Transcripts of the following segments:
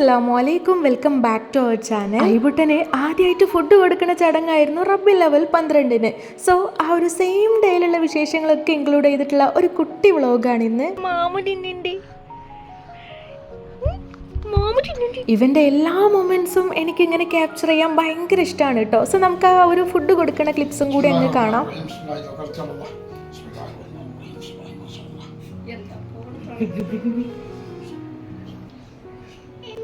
അസ്സാം വലൈക്കും welcome back to our channel. ഐബുട്ടന് ആദ്യമായിട്ട് ഫുഡ് കൊടുക്കുന്ന ചടങ്ങായിരുന്നു റബ്ബി ലെവൽ പന്ത്രണ്ടിന്. സോ ആ ഒരു സെയിം ഡേയിലുള്ള വിശേഷങ്ങളൊക്കെ ഇൻക്ലൂഡ് ചെയ്തിട്ടുള്ള ഒരു കുട്ടി വ്ളോഗാണ് ഇന്ന്. ഇവന്റെ എല്ലാ മൊമെന്റ്സും എനിക്ക് ഇങ്ങനെ ക്യാപ്ചർ ചെയ്യാൻ ഭയങ്കര ഇഷ്ടമാണ് കേട്ടോ സോ നമുക്ക് ആ ഒരു ഫുഡ് കൊടുക്കുന്ന ക്ലിപ്സും കൂടി അങ്ങ് കാണാം.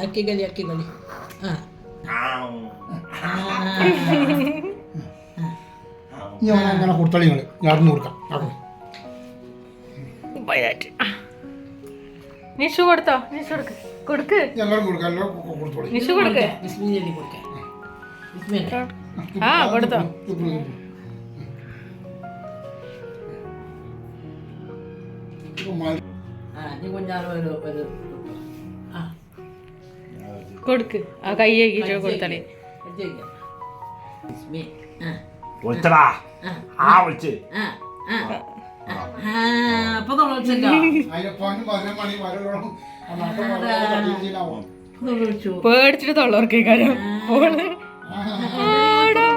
ആക്കി കളി അക്കി കളി ആ അവനെ അങ്ങനെ കൊടുത്തളി നിങ്ങൾ ഞാൻ കൊടുക്കാം നിഷു കൊടുത്തോ നിഷു കൊടുക്ക് കൊടുക്ക് എല്ലാവരും കൊടുക്കാം എല്ലാവരും കൊ- കൊടുത്തോളി നിഷു കൊടുക്ക് ബിസ്മില്ല ചൊല്ലി കൊടുക്കാം ആ കൊടുത്തോ ആ നീ കുഞ്ഞാറ് ഒരു ഒരു കൊടുക്ക്. ആ കൈ കഴുകിട്ട് കൊടുത്തളേ. ബിസ്മി. ആ. ആ. അപ്പൊ പേടിച്ചിട്ട് തൊള്ളവർക്ക് കാര്യം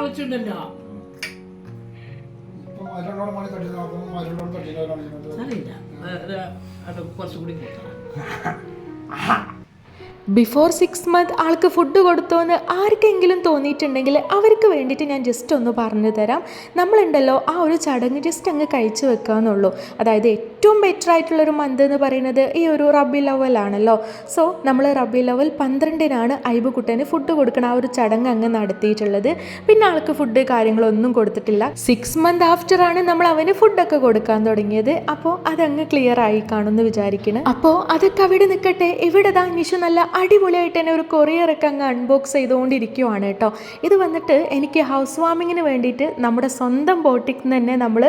വെച്ചിട്ടുണ്ടല്ലോ ബിഫോർ സിക്സ് മന്ത് ആൾക്ക് ഫുഡ് കൊടുത്തോന്ന് ആർക്കെങ്കിലും തോന്നിയിട്ടുണ്ടെങ്കിൽ അവർക്ക് വേണ്ടിയിട്ട് ഞാൻ ജസ്റ്റ് ഒന്ന് പറഞ്ഞു തരാം നമ്മളുണ്ടല്ലോ ആ ഒരു ചടങ്ങ് ജസ്റ്റ് അങ്ങ് കഴിച്ചു വെക്കാമെന്നുള്ളൂ അതായത് ഏറ്റവും ബെറ്റർ ആയിട്ടുള്ളൊരു മന്ത് എന്ന് പറയുന്നത് ഈ ഒരു റബി ആണല്ലോ. സോ നമ്മൾ റബി ലെവൽ പന്ത്രണ്ടിനാണ് ഐബുക്കുട്ടന് ഫുഡ് കൊടുക്കണ ആ ഒരു ചടങ്ങ് അങ്ങ് നടത്തിയിട്ടുള്ളത്. പിന്നെ ആൾക്ക് ഫുഡ് കാര്യങ്ങളൊന്നും കൊടുത്തിട്ടില്ല. സിക്സ് മന്ത് ആഫ്റ്റർ ആണ് നമ്മൾ അവന് ഫുഡൊക്കെ കൊടുക്കാൻ തുടങ്ങിയത്. അപ്പോൾ അതങ്ങ് ക്ലിയർ ആയി കാണുമെന്ന് വിചാരിക്കണം അപ്പോൾ അതൊക്കെ അവിടെ നിൽക്കട്ടെ. ഇവിടെ നിഷു നല്ല അടിപൊളിയായിട്ട് തന്നെ ഒരു കൊറിയറൊക്കെ അങ്ങ് അൺബോക്സ് ചെയ്തുകൊണ്ടിരിക്കുവാണ് കേട്ടോ. ഇത് വന്നിട്ട് എനിക്ക് ഹൗസ് വാമിങ്ങിന് വേണ്ടിയിട്ട് നമ്മുടെ സ്വന്തം ബോട്ടിക്ക് തന്നെ നമ്മൾ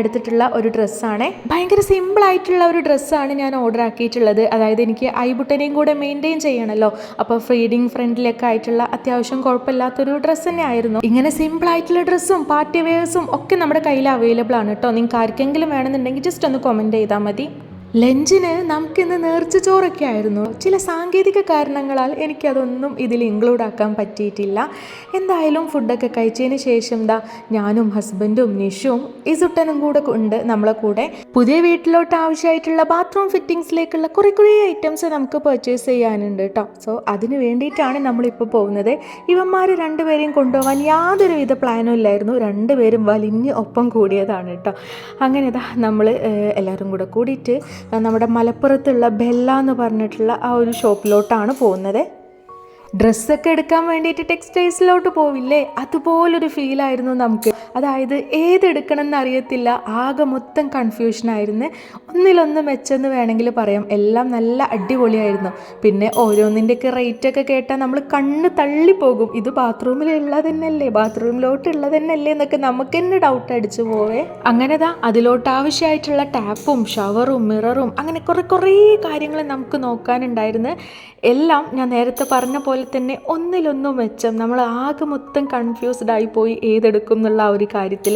എടുത്തിട്ടുള്ള ഒരു ഡ്രസ്സാണ് ഭയങ്കര സിമ്പിൾ ആയിട്ടുള്ള ഒരു ഡ്രസ്സാണ് ഞാൻ ഓർഡർ ആക്കിയിട്ടുള്ളത്. അതായത് എനിക്ക് ഐബുട്ടനെയും കൂടെ മെയിന്റെയിൻ ചെയ്യണമല്ലോ അപ്പോൾ ഫീഡിങ് ഫ്രണ്ടിലൊക്കെ ആയിട്ടുള്ള അത്യാവശ്യം കുഴപ്പമില്ലാത്തൊരു ഡ്രസ്സ് തന്നെ ആയിരുന്നു. ഇങ്ങനെ സിമ്പിൾ ആയിട്ടുള്ള ഡ്രസ്സും പാർട്ടി വെയേഴ്സും ഒക്കെ നമ്മുടെ കയ്യിൽ അവൈലബിൾ ആണ് കേട്ടോ. നിങ്ങൾക്ക് ആർക്കെങ്കിലും വേണമെന്നുണ്ടെങ്കിൽ ജസ്റ്റ് ഒന്ന് കമന്റ് ചെയ്താൽ മതി. ലഞ്ചിന് നമുക്കിന്ന് നേർച്ച ചോറൊക്കെ ആയിരുന്നു. ചില സാങ്കേതിക കാരണങ്ങളാൽ എനിക്കതൊന്നും ഇതിൽ ഇൻക്ലൂഡ് ആക്കാൻ പറ്റിയിട്ടില്ല. എന്തായാലും ഫുഡൊക്കെ കഴിച്ചതിന് ശേഷം ദാ ഞാനും ഹസ്ബൻഡും നിഷും ഇസുട്ടനും കൂടെ ഉണ്ട് നമ്മളെ കൂടെ. പുതിയ വീട്ടിലോട്ട് ആവശ്യമായിട്ടുള്ള ബാത്റൂം ഫിറ്റിങ്സിലേക്കുള്ള കുറേ കുറേ ഐറ്റംസ് നമുക്ക് പർച്ചേസ് ചെയ്യാനുണ്ട് കേട്ടോ സോ അതിന് വേണ്ടിയിട്ടാണ് നമ്മളിപ്പോൾ പോകുന്നത്. ഇവന്മാർ രണ്ടുപേരെയും കൊണ്ടുപോകാൻ യാതൊരുവിധ പ്ലാനും ഇല്ലായിരുന്നു. രണ്ടുപേരും വലിഞ്ഞ് ഒപ്പം കൂടിയതാണ് കേട്ടോ അങ്ങനെ ഇതാ നമ്മൾ എല്ലാവരും കൂടെ കൂടിയിട്ട് നമ്മുടെ മലപ്പുറത്തുള്ള ബെല്ല എന്ന് പറഞ്ഞിട്ടുള്ള ആ ഒരു ഷോപ്പിലോട്ടാണ് പോകുന്നത്. ഡ്രസ്സൊക്കെ എടുക്കാൻ വേണ്ടിയിട്ട് ടെക്സ്റ്റൈൽസിലോട്ട് പോവില്ലേ? അതുപോലൊരു ഫീലായിരുന്നു നമുക്ക്. അതായത് ഏതെടുക്കണം എന്നറിയത്തില്ല ആകെ മൊത്തം കൺഫ്യൂഷനായിരുന്നു. ഒന്നിലൊന്ന് മെച്ചെന്ന് വേണമെങ്കിൽ പറയാം. എല്ലാം നല്ല അടിപൊളിയായിരുന്നു. പിന്നെ ഓരോന്നിന്റെയൊക്കെ റേറ്റൊക്കെ കേട്ടാൽ നമ്മൾ കണ്ണ് തള്ളിപ്പോകും. ഇത് ബാത്റൂമിലുള്ളത് തന്നെയല്ലേ ബാത്റൂമിലോട്ടുള്ളത് തന്നെയല്ലേ എന്നൊക്കെ നമുക്ക് തന്നെ ഡൗട്ട് അടിച്ചു പോവേ? അങ്ങനെതാ അതിലോട്ട് ആവശ്യമായിട്ടുള്ള ടാപ്പും ഷവറും മിററും അങ്ങനെ കുറേ കുറേ കാര്യങ്ങൾ നമുക്ക് നോക്കാനുണ്ടായിരുന്നു. എല്ലാം ഞാൻ നേരത്തെ പറഞ്ഞ പോലെ തന്നെ ഒന്നിലൊന്നും മെച്ചം നമ്മൾ ആകെ മൊത്തം കൺഫ്യൂസ്ഡ് ആയിപ്പോയി ഏതെടുക്കും എന്നുള്ള ഒരു കാര്യത്തിൽ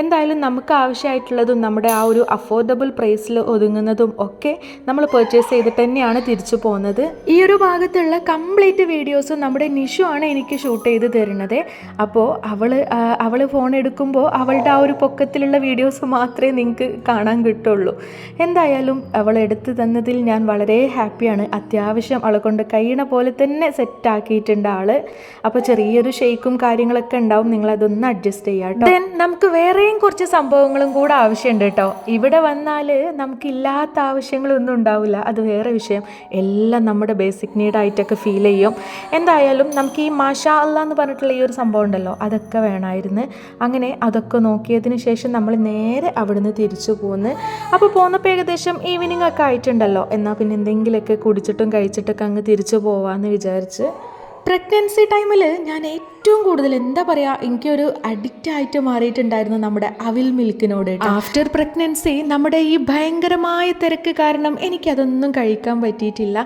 എന്തായാലും നമുക്ക് ആവശ്യമായിട്ടുള്ളതും നമ്മുടെ ആ ഒരു അഫോർഡബിൾ പ്രൈസിൽ ഒതുങ്ങുന്നതും ഒക്കെ നമ്മൾ പർച്ചേസ് ചെയ്തിട്ട് തന്നെയാണ് തിരിച്ചു പോകുന്നത് ഈ ഒരു ഭാഗത്തുള്ള കംപ്ലീറ്റ് വീഡിയോസ് നമ്മുടെ നിഷു ആണ് എനിക്ക് ഷൂട്ട് ചെയ്ത് തരുന്നത്. അപ്പോൾ അവൾ അവൾ ഫോൺ എടുക്കുമ്പോൾ അവളുടെ ആ ഒരു പൊക്കത്തിലുള്ള വീഡിയോസ് മാത്രമേ നിങ്ങൾക്ക് കാണാൻ കിട്ടുള്ളൂ. എന്തായാലും അവൾ എടുത്തു തന്നതിൽ ഞാൻ വളരെ ഹാപ്പിയാണ് അത്യാവശ്യം അവളെ കൊണ്ട് കഴിയണ പോലെ തന്നെ സെറ്റ് സെറ്റ് ആക്കിയിട്ടുണ്ട് ആൾ. അപ്പോൾ ചെറിയൊരു ഷെയ്ക്കും കാര്യങ്ങളൊക്കെ ഉണ്ടാവും. നിങ്ങൾ അതൊന്ന് അഡ്ജസ്റ്റ് ചെയ്യാം കേട്ടോ ദെൻ നമുക്ക് വേറെയും കുറച്ച് സംഭവങ്ങളും കൂടെ ആവശ്യമുണ്ട് കേട്ടോ ഇവിടെ വന്നാൽ നമുക്കില്ലാത്ത ആവശ്യങ്ങളൊന്നും ഉണ്ടാവില്ല. അത് വേറെ വിഷയം. എല്ലാം നമ്മുടെ ബേസിക് നീഡായിട്ടൊക്കെ ഫീൽ ചെയ്യും. എന്തായാലും നമുക്ക് ഈ മാഷാ അല്ല എന്ന് പറഞ്ഞിട്ടുള്ള ഈ ഒരു സംഭവം ഉണ്ടല്ലോ. അതൊക്കെ വേണമായിരുന്നു. അങ്ങനെ അതൊക്കെ നോക്കിയതിന് ശേഷം നമ്മൾ നേരെ അവിടുന്ന് തിരിച്ചു പോന്ന്. അപ്പോൾ പോന്നപ്പോൾ ഏകദേശം ഈവനിങ് ഒക്കെ ആയിട്ടുണ്ടല്ലോ. എന്നാൽ പിന്നെ എന്തെങ്കിലുമൊക്കെ കുടിച്ചിട്ടും കഴിച്ചിട്ടൊക്കെ അങ്ങ് തിരിച്ചു പോവാമെന്ന് വിചാരിച്ച് പ്രഗ്നൻസി ടൈമിൽ ഞാൻ ഏറ്റവും കൂടുതൽ എന്താ പറയുക എനിക്കൊരു അഡിക്റ്റ് ആയിട്ട് മാറിയിട്ടുണ്ടായിരുന്നു നമ്മുടെ അവിൽ മിൽക്കിനോട് ആഫ്റ്റർ പ്രഗ്നൻസി നമ്മുടെ ഈ ഭയങ്കരമായ തിരക്ക് കാരണം എനിക്കതൊന്നും കഴിക്കാൻ പറ്റിയിട്ടില്ല.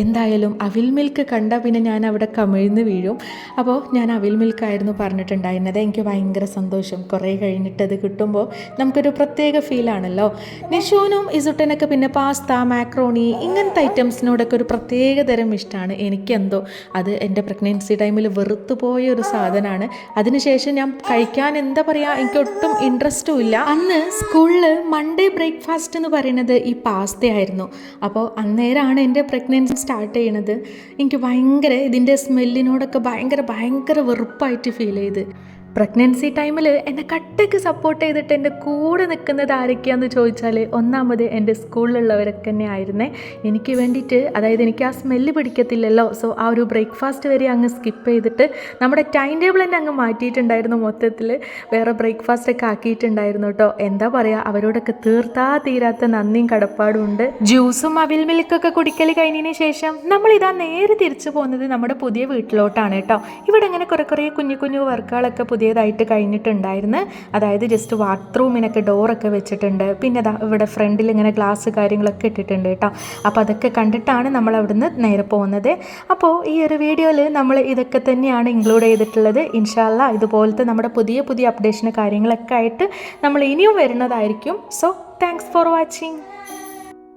എന്തായാലും അവിൽ മിൽക്ക് കണ്ട പിന്നെ ഞാൻ അവിടെ കമിഴ്ന്ന് വീഴും. അപ്പോൾ ഞാൻ അവിൽ മിൽക്കായിരുന്നു പറഞ്ഞിട്ടുണ്ടായിരുന്നത്. എനിക്ക് ഭയങ്കര സന്തോഷം. കുറേ കഴിഞ്ഞിട്ടത് കിട്ടുമ്പോൾ നമുക്കൊരു പ്രത്യേക ഫീലാണല്ലോ നിഷോനും ഇസുട്ടനൊക്കെ പിന്നെ പാസ്ത മാക്രോണി ഇങ്ങനത്തെ ഐറ്റംസിനോടൊക്കെ ഒരു പ്രത്യേക തരം ഇഷ്ടമാണ് എനിക്കെന്തോ അത് എന്റെ പ്രഗ്നൻസി ടൈമിൽ വെറുത്തു പോയ ഒരു സാധനമാണ് അതിനുശേഷം ഞാൻ കഴിക്കാൻ എന്താ പറയുക എനിക്ക് ഒട്ടും ഇൻട്രസ്റ്റും ഇല്ല. അന്ന് സ്കൂളിൽ മൺഡേ ബ്രേക്ക്ഫാസ്റ്റ് എന്ന് പറയുന്നത് ഈ പാസ്ത ആയിരുന്നു. അപ്പോൾ അന്നേരമാണ് എന്റെ പ്രഗ്നൻസി സ്റ്റാർട്ട് ചെയ്യണത്. എനിക്ക് ഭയങ്കര ഇതിന്റെ സ്മെല്ലിനോടൊക്കെ ഭയങ്കര ഭയങ്കര വെറുപ്പായിട്ട് ഫീൽ ചെയ്ത്. പ്രഗ്നൻസി ടൈമിൽ എന്നെ കട്ടയ്ക്ക് സപ്പോർട്ട് ചെയ്തിട്ട് എന്റെ കൂടെ നിൽക്കുന്നത് ആരൊക്കെയാണെന്ന് ചോദിച്ചാൽ ഒന്നാമത് എന്റെ സ്കൂളിലുള്ളവരൊക്കെ തന്നെ ആയിരുന്നേ. എനിക്ക് വേണ്ടിയിട്ട് അതായത് എനിക്ക് ആ സ്മെല്ല് പിടിക്കത്തില്ലല്ലോ. സോ ആ ഒരു ബ്രേക്ക്ഫാസ്റ്റ് വരെ അങ്ങ് സ്കിപ്പ് ചെയ്തിട്ട് നമ്മുടെ ടൈം ടേബിൾ തന്നെ അങ്ങ് മാറ്റിയിട്ടുണ്ടായിരുന്നു മൊത്തത്തിൽ വേറെ ബ്രേക്ക്ഫാസ്റ്റ് ഒക്കെ ആക്കിയിട്ടുണ്ടായിരുന്നു കേട്ടോ എന്താ പറയുക അവരോടൊക്കെ തീർത്താ തീരാത്ത നന്ദിയും കടപ്പാടും ഉണ്ട്. ജ്യൂസും അവിൽ മിൽക്കൊക്കെ കുടിക്കൽ കഴിഞ്ഞതിന് ശേഷം നമ്മൾ ഇതാ നേരെ തിരിച്ചു പോകുന്നത് നമ്മുടെ പുതിയ വീട്ടിലോട്ടാണ് കേട്ടോ ഇവിടെ ഇങ്ങനെ കുറേ കുറേ കുഞ്ഞു കുഞ്ഞു വർക്കുകളൊക്കെ പുതിയതായിട്ട് കഴിഞ്ഞിട്ടുണ്ടായിരുന്നു. അതായത് ജസ്റ്റ് ബാത്റൂമിനൊക്കെ ഡോറൊക്കെ വെച്ചിട്ടുണ്ട്. പിന്നെ ഇവിടെ ഫ്രണ്ടിൽ ഇങ്ങനെ ഗ്ലാസ് കാര്യങ്ങളൊക്കെ ഇട്ടിട്ടുണ്ട് കേട്ടോ. അപ്പോൾ അതൊക്കെ കണ്ടിട്ടാണ് നമ്മൾ അവിടുന്ന് നേരെ പോകുന്നത്. അപ്പോൾ ഈ ഒരു വീഡിയോയിൽ നമ്മൾ ഇതൊക്കെ തന്നെയാണ് ഇൻക്ലൂഡ് ചെയ്തിട്ടുള്ളത്. ഇൻഷാല്ല ഇതുപോലത്തെ നമ്മുടെ പുതിയ പുതിയ അപ്ഡേഷന് കാര്യങ്ങളൊക്കെ ആയിട്ട് നമ്മൾ ഇനിയും വരുന്നതായിരിക്കും. So thanks for watching